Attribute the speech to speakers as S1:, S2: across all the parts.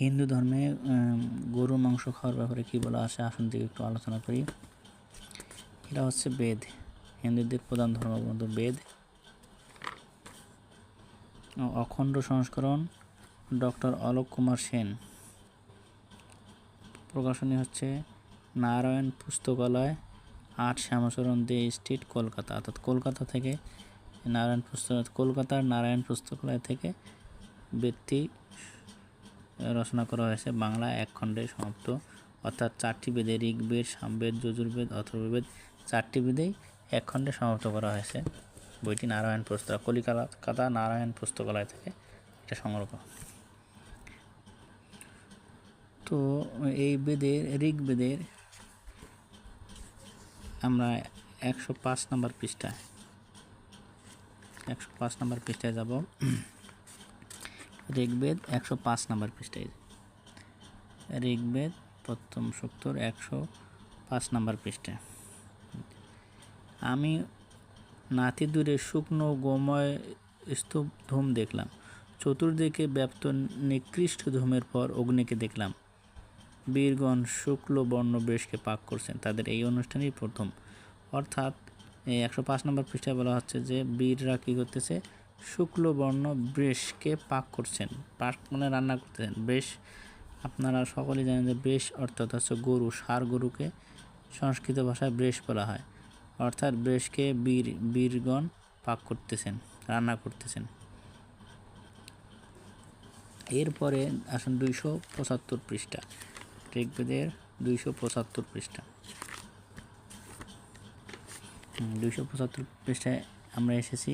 S1: হিন্দু ধর্মে গরু, মাংস খাওয়ার ব্যাপারে কী বলা আছে? আসুন থেকে একটু আলোচনা করি। এটা হচ্ছে বেদ। হিন্দুদের প্রধান ধর্মগ্রন্থ বেদ। অখণ্ড সংস্করণ ডক্টর অলোক কুমার সেন। প্রকাশনী হচ্ছে নারায়ণ পুস্তকালয়, আট শ্যামাচরণ দে স্ট্রিট, কলকাতা। অর্থাৎ কলকাতা থেকে নারায়ণ পুস্তক, কলকাতার নারায়ণ পুস্তকালয় থেকে বেদটি রচনা করা হয়েছে। বাংলা এক খণ্ডে সমাপ্ত। অর্থাৎ চারটি বেদে ঋগ্বেদ, সামবেদ, যজুর্বেদ, অথর্ববেদ চারটি বেদেই এক খণ্ডে সমাপ্ত করা হয়েছে। বইটি নারায়ণ পুস্তক কলিকাতা নারায়ণ পুস্তকালয় থেকে এটা সংগ্রহ তো এই বেদের ঋগ্বেদের আমরা একশো পাঁচ নম্বর পৃষ্ঠায়, একশো পাঁচ নম্বর পৃষ্ঠায় যাব। ঋগ্বেদ একশো পাঁচ নম্বর পৃষ্ঠায় ঋগ্বেদ প্রথম সূক্তর একশো পাঁচ নম্বর পৃষ্ঠায়। আমি নাতি দূরে শুকনো গোময় স্তূপ ধূম দেখলাম, চতুর্দিকে ব্যাপ্ত নিকৃষ্ট ধূমের পর অগ্নিকে দেখলাম। বীরগণ শুক্ল বর্ণ বেশকে পাক করছেন, তাদের এই অনুষ্ঠানই প্রথম। অর্থাৎ একশো পাঁচ নম্বর পৃষ্ঠায় বলা হচ্ছে যে, বীররা কী করতেছে? শুক্ল বর্ণ বৃষকে পাক করছেন, পাক মানে রান্না করতেছেন। বেশ, আপনারা সকলেই জানেন যে বেশ অর্থাৎ হচ্ছে গরু, সার গরুকে সংস্কৃত ভাষায় ব্রেশ বলা হয়। অর্থাৎ ব্রেশকে বীর, বীরগণ পাক করতেছেন, রান্না করতেছেন। এরপরে আসুন দুইশো পঁচাত্তর পৃষ্ঠা, ঋগ্বেদের দুইশো পঁচাত্তর পৃষ্ঠা। দুইশো পঁচাত্তর পৃষ্ঠায় আমরা এসেছি।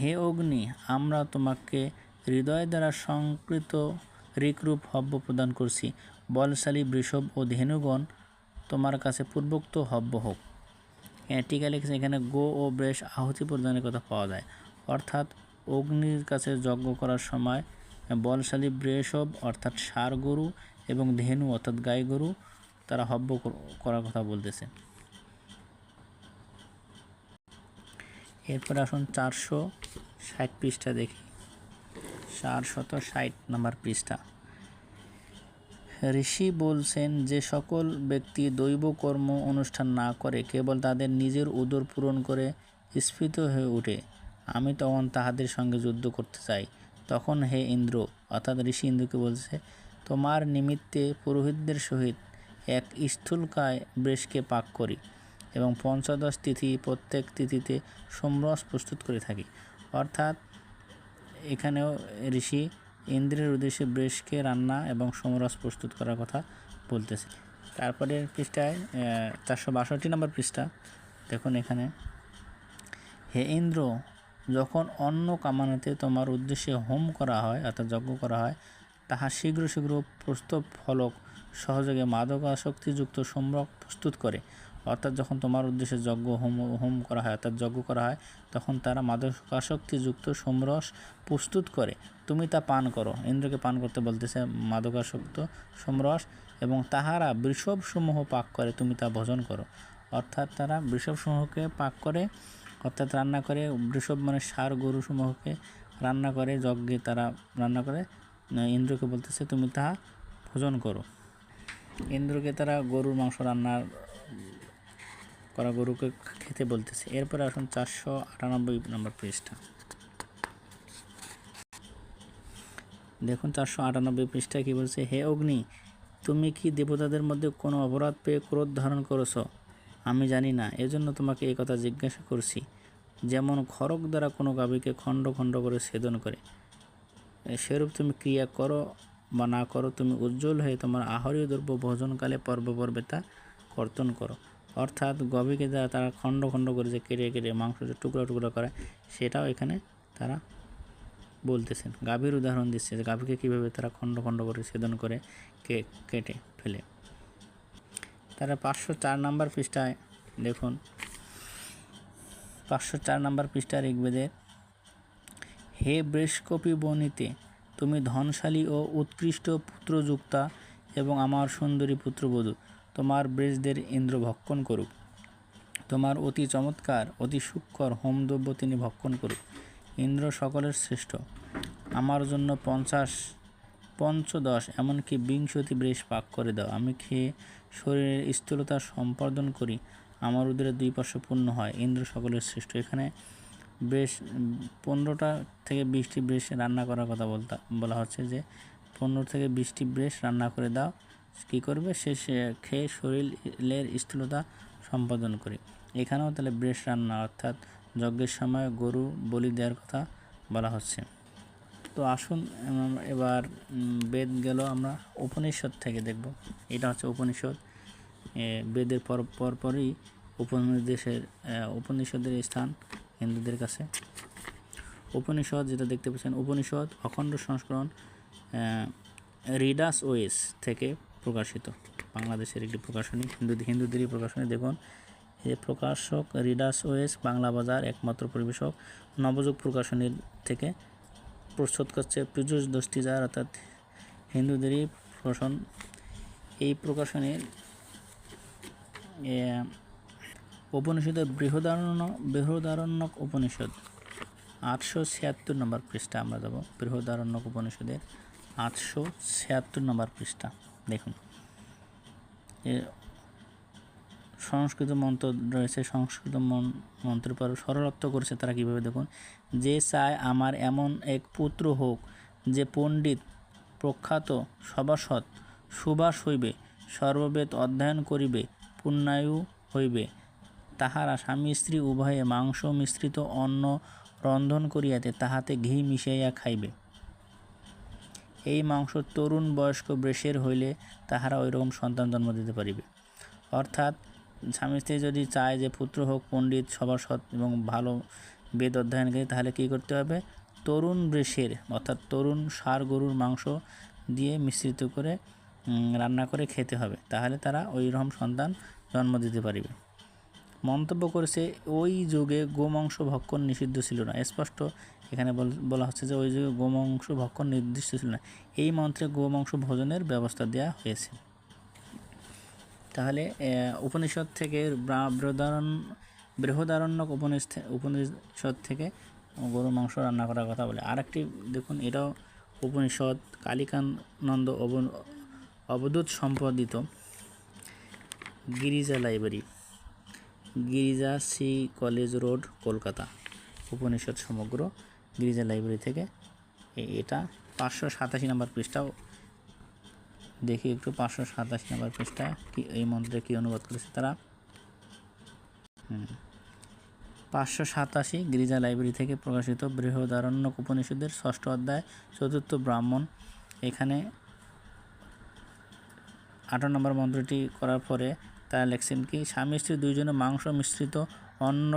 S1: হে অগ্নি, আমরা তোমাকে হৃদয় দ্বারা সংকৃত ঋকরূপ হব্য প্রদান করছি। বলশালী বৃষভ ও ধেনুগণ তোমার কাছে পূর্বোক্ত হব্য হোক। হ্যাঁ টিকা লিখেছে এখানে গো ও ব্রেশ আহুতি প্রদানের কথা পাওয়া যায়। অর্থাৎ অগ্নির কাছে যজ্ঞ করার সময় বলশালী বৃষভ, অর্থাৎ ষাঁড় গরু এবং ধেনু, অর্থাৎ গাই গরু তারা হব্য করার কথা বলতেছে। এরপর আসুন চারশো ষাট পৃষ্ঠা দেখি। চারশত ষাট নম্বর পৃষ্ঠা। ঋষি বলছেন, যে সকল ব্যক্তি দৈব কর্ম অনুষ্ঠান না করে কেবল তাদের নিজের উদর পূরণ করে স্ফীত হয়ে ওঠে আমি তখন তাহাদের সঙ্গে যুদ্ধ করতে চাই। তখন হে ইন্দ্র, অর্থাৎ ঋষি ইন্দ্রকে বলছে, তোমার নিমিত্তে পুরোহিতদের সহিত এক স্থূলকায় বৃষকে পাক করি। এবং পঞ্চদশ তিথি প্রত্যেক তিথিতে সোমরস প্রস্তুত করে থাকি। অর্থাৎ এখানেও ঋষি ইন্দ্রের উদ্দেশ্যে বৃষকে রান্না এবং সমরস প্রস্তুত করার কথা বলতেছে। তারপরে পৃষ্ঠায় চারশো বাষট্টি নম্বর পৃষ্ঠা, দেখুন এখানে। হে ইন্দ্র, যখন অন্ন কামানোতে তোমার উদ্দেশ্যে হোম করা হয়, অর্থাৎ যজ্ঞ করা হয়, তাহা শীঘ্র শীঘ্র প্রস্তুত ফলক সহযোগে মাদকাসক্তিযুক্ত সম্রক প্রস্তুত করে। অর্থাৎ যখন তোমার উদ্দেশ্যে যজ্ঞ হোম হোম করা হয়, অর্থাৎ যজ্ঞ করা হয়, তখন তারা মাদকাসক্তিযুক্ত সমরস প্রস্তুত করে। তুমি তা পান করো। ইন্দ্রকে পান করতে বলতেছে মাদকাসক্ত সমরস এবং তাহারা বৃষভসমূহ পাক করে, তুমি তা ভোজন করো। অর্থাৎ তারা বৃষভসমূহকে পাক করে, অর্থাৎ রান্না করে, বৃষভ মানে সার গরুসমূহকে রান্না করে, যজ্ঞে তারা রান্না করে। ইন্দ্রকে বলতেছে, তুমি তাহা ভোজন করো। ইন্দ্রকে তারা গরুর মাংস রান্না করা গরুকে খেতে বলতেছে। এরপরে আসুন চারশো আটানব্বই নম্বর পৃষ্ঠা। দেখুন, চারশো আটানব্বই পৃষ্ঠায় কী বলছে, হে অগ্নি, তুমি কি দেবতাদের মধ্যে কোনো অপরাধ পেয়ে ক্রোধ ধারণ করেছ? আমি জানি না, এজন্য তোমাকে এই কথা জিজ্ঞাসা করছি। যেমন খড়গ দ্বারা কোনো গাভীকে খণ্ড খণ্ড করে ছেদন করে। সেরূপ তুমি ক্রিয়া করো বা না করো, তুমি উজ্জ্বল হয়ে তোমার আহরীয় দ্রব্য ভোজনকালে পর্ব পর্বে তা কর্তন করো। অর্থাৎ গভীকে যারা তারা খণ্ড খণ্ড করে যে কেটে কেটে মাংস যে টুকরা টুকরা করে, সেটাও এখানে তারা বলতেছেন। গাভীর উদাহরণ দিচ্ছে যে গাভীকে কীভাবে তারা খণ্ড খণ্ড করে ছেদন করে কে, কেটে ফেলে। তারা পাঁচশো চার নাম্বার পৃষ্ঠায় দেখুন, পাঁচশো চার নাম্বার পৃষ্ঠার ঋগ্বেদের হে বৃষকপি বনিতে তুমি ধনশালী ও উৎকৃষ্ট পুত্রযুক্তা এবং আমার সুন্দরী পুত্রবধূ তোমার ইন্দ্র ভক্ষণ করুক। তোমার অতি চমৎকার, অতি সূক্ষ্মর হোমদ্রব্য তিনি ভক্ষণ করুক। ইন্দ্র সকলের শ্রেষ্ঠ। আমার জন্য পঞ্চাশ, পঞ্চদশ, এমনকি বিংশতি ব্রেশ পাক করে দাও। আমি খেয়ে শরীরের স্থূলতা সম্পাদন করি। আমার উদরে দুই পার্শ্ব পূর্ণ হয়। ইন্দ্র সকলের শ্রেষ্ঠ। এখানে ব্রেশ, পনেরোটা থেকে বিশটি ব্রেশ রান্না করার কথা বলতা, বলা হচ্ছে যে, পনেরো থেকে বিশটি ব্রেশ রান্না করে দাও। কী করবে? সে খেয়ে শরীরের স্থূলতা সম্পাদন করে। এখানেও তাহলে ব্রেশ রান্না, অর্থাৎ যজ্ঞের সময় গরু বলি দেওয়ার কথা বলা হচ্ছে। তো আসুন এবার বেদ গেল আমরা উপনিষদ থেকে দেখব। এটা হচ্ছে উপনিষদ। বেদের পর, পরপরই উপনিষদের উপনিষদের স্থান হিন্দুদের কাছে। উপনিষদ যেটা দেখতে পাচ্ছেন, উপনিষদ অখণ্ড সংস্করণ রিডাস ওয়েস থেকে প্রকাশিত। বাংলাদেশের একটি প্রকাশনী, হিন্দু, হিন্দুদেরই প্রকাশনী। দেখুন এই প্রকাশক, রিডাস ওয়েস, বাংলা বাজার একমাত্র পরিবেশক। নবযুগ প্রকাশনীর থেকে প্রস্তুত করছে পীযুষ দস্তিদার, অর্থাৎ হিন্দুদেরই প্রকাশন এই প্রকাশনীর উপনিষদের বৃহদারণ্য, বৃহদারণ্যক উপনিষদ আটশো ছিয়াত্তর নম্বর পৃষ্ঠা আমরা দেবো। বৃহদারণ্যক উপনিষদের আটশো ছিয়াত্তর নম্বর পৃষ্ঠা। দেখুন। সংস্কৃত মন্ত্র রয়েছে, সংস্কৃত মন- মন্ত্রের পর সরলত্ব করেছে তারা কীভাবে দেখুন? যে চায় আমার এমন এক পুত্র হোক, যে পণ্ডিত, প্রখ্যাত সভাসৎ সুবাস হইবে সর্ববেদ অধ্যয়ন করিবে, পুণ্যায়ু হইবে, তাহারা স্বামী স্ত্রী উভয়ে মাংস মিশ্রিত অন্ন রন্ধন করিয়াতে তাহাতে ঘি মিশাইয়া খাইবে। এই মাংস তরুণ বয়স্ক বৃষের হইলে তাহারা ওইরকম সন্তান জন্ম দিতে পারিবে। অর্থাৎ স্বামী স্ত্রী যদি চায় যে পুত্র হোক, পণ্ডিত সভাসৎ এবং ভালো বেদ অধ্যয়নকারী তাহলে কী করতে হবে? তরুণ বৃষের অর্থাৎ তরুণ ষাঁড় গরুর মাংস দিয়ে মিশ্রিত করে রান্না করে খেতে হবে। তাহলে তারা ওই রকম সন্তান জন্ম দিতে পারিবে। মন্তব্য করেছে, ওই যুগে গোমাংস ভক্ষণ নিষিদ্ধ ছিল না। স্পষ্ট এখানে বল- হচ্ছে যে, ওই যুগে গোমাংস ভক্ষণ নির্দিষ্ট ছিল না। এই মন্ত্রে গোমাংস ভোজনের ব্যবস্থা দেওয়া হয়েছে। তাহলে উপনিষদ থেকে বৃহদারণ, বৃহদারণ্যক উপনিষ- উপনিষদ থেকে গরু মাংস রান্না করার কথা বলে। আরেকটি, দেখুন, এটাও উপনিষদ কালিকানন্দ অব অবধূত সম্পাদিত Girija library. Girija C college road, Kolkata. Upanishad সমগ্র গিরিজা লাইব্রেরি থেকে এটা পাঁচশো সাতাশি নম্বর পৃষ্ঠাও। দেখি একটু পাঁচশো সাতাশি নাম্বার পৃষ্ঠা কি এই মন্ত্রে কী অনুবাদ করেছে তারা। পাঁচশো সাতাশি গিরিজা লাইব্রেরি থেকে প্রকাশিত বৃহদারণ্যক উপনিষদের ষষ্ঠ অধ্যায়, চতুর্থ ব্রাহ্মণ। এখানে আঠারো নম্বর মন্ত্রটি করার পরে তারা লেখছেন কি, স্বামী স্ত্রী দুইজনে মাংস মিশ্রিত অন্ন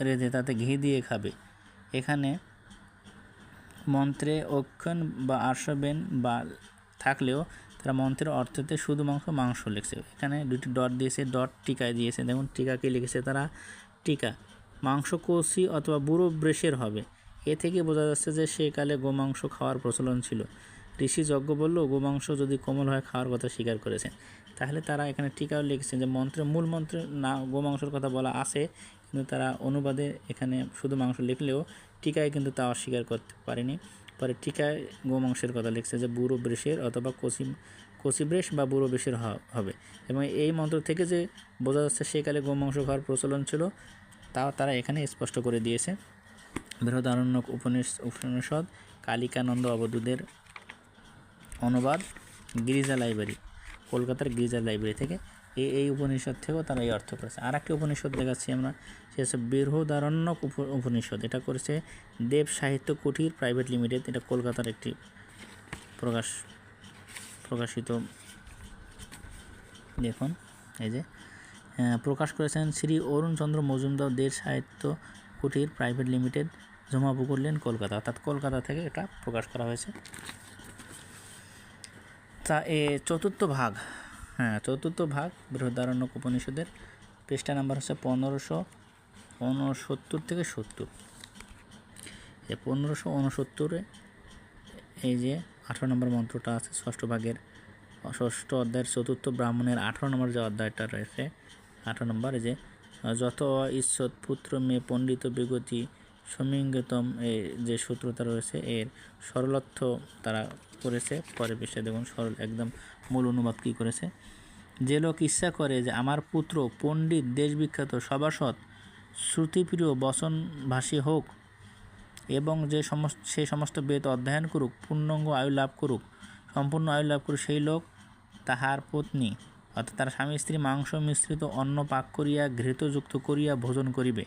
S1: রেঁধে তাতে ঘি দিয়ে খাবে। এখানে মন্ত্রে অক্ষণ বা আর্শবেন বা থাকলেও তারা মন্ত্রের অর্থতে শুধু মাংস মাংস লিখছে। এখানে দুটি ডট দিয়েছে, ডট টিকায় দিয়েছে। দেখুন টিকাকে লিখেছে তারা? টিকা। মাংস কষি অথবা বুড়ো ব্রেশের হবে। এ থেকে বোঝা যাচ্ছে যে সে সেকালে গোমাংস খাওয়ার প্রচলন ছিল। ঋষি যজ্ঞ বলল, গোমাংস যদি কোমল হয়, খাওয়ার কথা স্বীকার করেছেন। তাহলে তারা এখানে টিকাও লিখেছেন যে মন্ত্রের মূল মন্ত্রে না গোমাংসের কথা বলা আছে, কিন্তু তারা অনুবাদে এখানে শুধু মাংস লিখলেও টিকায় কিন্তু তা অস্বীকার করতে পারেনি। পরে টিকায় গোমাংসের কথা লিখছে যে বুড়ো বৃষের অথবা কচি কচি বৃষ বা বুড়ো বৃষের হবে। এবং এই মন্ত্র থেকে যে বোঝা যাচ্ছে সেকালে গোমাংস খাওয়ার প্রচলন ছিল তাও তারা এখানে স্পষ্ট করে দিয়েছে। বৃহদারণ্যক উপনিষ, উপনিষদ, কালিকানন্দ অবধূদের অনুবাদ, গিরিজা লাইব্রেরি। কলকাতার গিরিজা লাইব্রেরি থেকে এই এই উপনিষদ থেকেও তারা এই অর্থ করেছে। আর একটি উপনিষদ দেখাচ্ছি আমরা, সে হচ্ছে বৃহদারণ্যক উপ- উপনিষদ। এটা করেছে দেব সাহিত্য কুটির প্রাইভেট লিমিটেড, এটা কলকাতার একটি প্রকাশ, প্রকাশিত। দেখুন, এই যে প্রকাশ করেছেন Shri Arunchandra Majumdar Dev Sahitya Kutir private limited Jamapukur lane Kolkata. অর্থাৎ কলকাতা থেকে এটা প্রকাশ করা হয়েছে। তা, এ, চতুর্থ ভাগ। হ্যাঁ চতুর্থ ভাগ বৃহদারণ্যক উপনিষদের। পৃষ্ঠা নাম্বার হচ্ছে পনেরোশো উনসত্তর থেকে সত্তর। এই পনেরোশো উনসত্তরে এই যে আঠারো নম্বর মন্ত্রটা আছে, ষষ্ঠ ভাগের, ষষ্ঠ অধ্যায়ের চতুর্থ ব্রাহ্মণের আঠারো নম্বর যে অধ্যায়টা রয়েছে, আঠারো নম্বর যে, যত ঈশ্বর পুত্র মেয়ে পণ্ডিত বিগতি, সমীঙ্গতম, এই যে সূত্রতা রয়েছে, এর সরলত্ব তারা করেছে, পরে পৃষ্ঠায় দেখুন সরল একদম মূল অনুবাদ কী করেছে? যে লোক ইচ্ছা করে যে আমার পুত্র পণ্ডিত, দেশবিখ্যাত, সভাসদ, শ্রুতিপ্রিয়, বচনভাষী হোক এবং যে সমস্ত সেই সমস্ত বেদ অধ্যয়ন করুক, পূর্ণাঙ্গ আয়ু লাভ করুক, সম্পূর্ণ আয়ু লাভ করুক, সেই লোক তাহার পত্নী অর্থাৎ তার স্বামী, স্ত্রী, মাংস মিশ্রিত অন্ন পাক করিয়া, ঘৃতযুক্ত করিয়া ভোজন করিবে।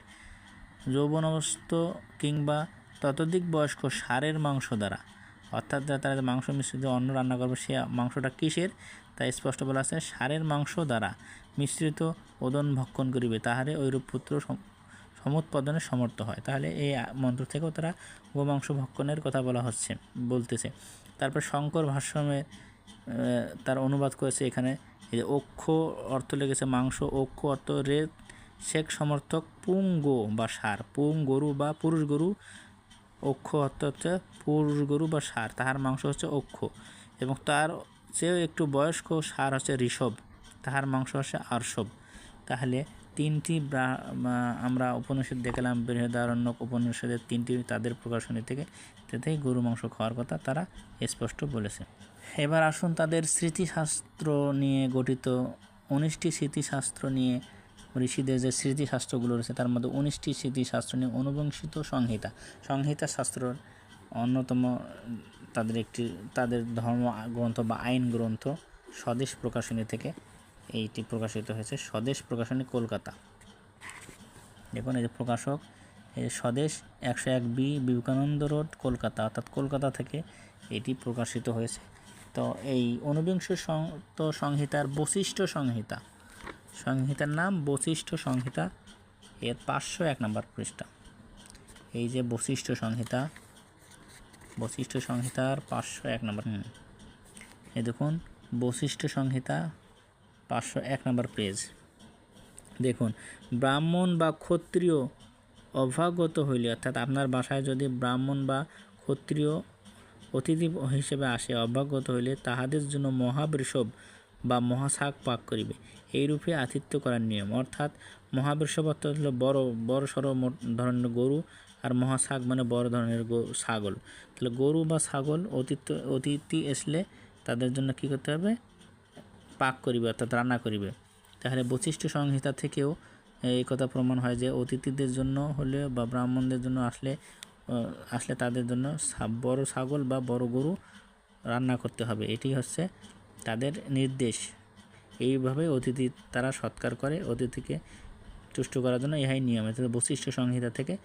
S1: যৌবনবস্ত কিংবা ততোধিক বয়স্ক সারের মাংস দ্বারা। অর্থাৎ তারা যে মাংস মিশ্রিত অন্ন রান্না করবে সে মাংসটা কিসের? তা স্পষ্ট বলা আছে, সারের মাংস দ্বারা মিশ্রিত ওদন ভক্ষণ করিবে, তাহারে ঐরূপ পুত্র সম- সমুৎপাদনে সমর্থ হয়। তাহলে এই মন্ত্র থেকেও তারা গোমাংস ভক্ষণের কথা বলা হচ্ছে, বলতেছে। তারপর শঙ্কর ভাষ্যমের তার অনুবাদ করেছে এখানে, এই যে অক্ষ অর্থ লেগেছে মাংস, অক্ষ অর্থ রে শেখ সমর্থক পুং গো বা সার পুং গরু বা পুরুষ গরু অক্ষ অর্থ হচ্ছে পুরুষ গরু বা সার তাহার মাংস হচ্ছে অক্ষ। এবং তার চেয়েও একটু বয়স্ক সার হচ্ছে ঋষভ। তাহার মাংস হচ্ছে আর্ষভ তাহলে তিনটি আমরা উপনিষদ দেখলাম, বৃহদারণ্যক উপনিষদের তিনটি তাদের প্রকাশনী থেকে, তাতেই গরু মাংস খাওয়ার কথা তারা স্পষ্ট বলেছে। এবার আসুন তাদের স্মৃতিশাস্ত্র নিয়ে গঠিত, উনিশটি স্মৃতিশাস্ত্র নিয়ে ঋষিদের যে স্মৃতিশাস্ত্রগুলো রয়েছে, তার মধ্যে উনিশটি স্মৃতিশাস্ত্র নিয়ে অনুবংশিত সংহিতা। সংহিতা শাস্ত্রর অন্যতম তাদের একটি, তাদের ধর্ম গ্রন্থ বা আইন গ্রন্থ স্বদেশ প্রকাশনী থেকে এইটি প্রকাশিত হয়েছে। স্বদেশ প্রকাশনী কলকাতা। দেখুন, এই যে প্রকাশক স্বদেশ একশো এক বি বিবেকানন্দ রোড, কলকাতা। অর্থাৎ কলকাতা থেকে এটি প্রকাশিত হয়েছে। তো এই ঊনবিংশ সংহিতার বৈশিষ্ট্য সংহিতা সংহিতার নাম বৈশিষ্ট্য সংহিতা। এর পাঁচশো এক নম্বর পৃষ্ঠা। এই যে বৈশিষ্ট্য সংহিতা বৈশিষ্ট্য সংহিতার পাঁচশো এক নম্বর। এই দেখুন বৈশিষ্ট্য সংহিতা, পাঁচশো এক নম্বর পেজ। দেখুন, ব্রাহ্মণ বা ক্ষত্রিয় অভ্যাগত হইলে, অর্থাৎ আপনার বাসায় যদি ব্রাহ্মণ বা ক্ষত্রিয় অতিথি হিসেবে আসে অভ্যাগত হইলে, তাহাদের জন্য মহাবৃষভ বা মহাশাক পাক করিবে। এইরূপে আতিথ্য করার নিয়ম। অর্থাৎ অর্থাৎ হলো বড় বড় সড়ো ধরনের গরু আর মহাশাক মানে বড় ধরনের ছাগল। তাহলে গরু বা ছাগল অতিথ্য অতিথি আসলে তাদের জন্য কী করতে হবে? পাক করিবে অর্থাৎ রান্না করিবে। তাহলে বৈশিষ্ট্য সংহিতা থেকেও এই কথা প্রমাণ হয় যে অতিথিদের জন্য হলে বা ব্রাহ্মণদের জন্য আসলে আসলে তাদের জন্য বড় ছাগল বা বড় গরু রান্না করতে হবে। এটি হচ্ছে তাদের নির্দেশ। এইভাবে অতিথি তারা সৎকার করে, অতিথিকে তুষ্ট করার জন্য ইহাই নিয়ম। এটা বৈশিষ্ট্য সংহিতা থেকে